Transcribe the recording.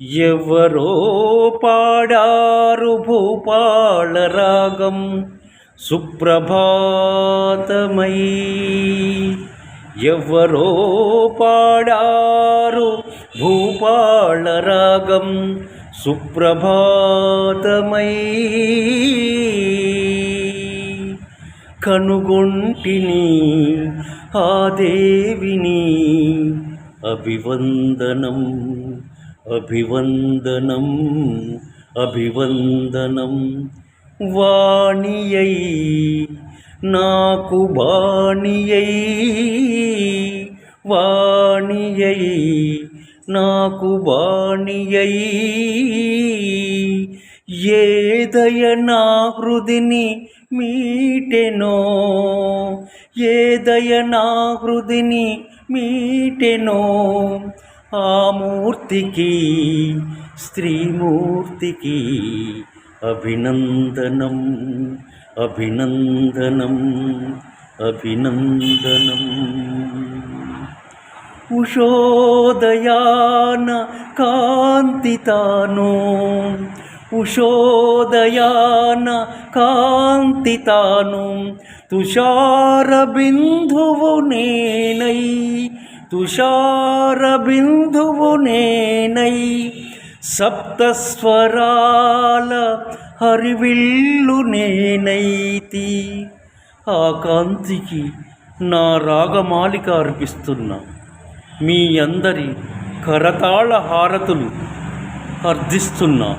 ఎవరో పాడారు భూపాళ రాగం సుప్రభాతమై. ఎవరో పాడారు భూపాళ రాగం సుప్రభాతమై. కనుగొంటిని ఆ దేవిని. అభివందనం అభివందనం అభివందనం. వాణియై నాకు బాణియై వాణియై నాకు బాణియై. ఏదయ నా హృదిని మీటెనో? ఏదయ నా హృదిని మీటెనో? ఆ మూర్తికి స్త్రీమూర్తికి అభినందనం అభినందనం అభినందనం. ఉషోదయాన కాంతితాను ఉషోదయాన కాంతి తాను తుషారబిందువు నేనై తుషార బిందువు నేనై సప్తస్వరాల హరివిల్లు నేనైతి. ఆ కాంతికి నా రాగమాలిక అర్పిస్తున్నా మీ అందరి కరతాళ హారతులు అర్థిస్తున్నా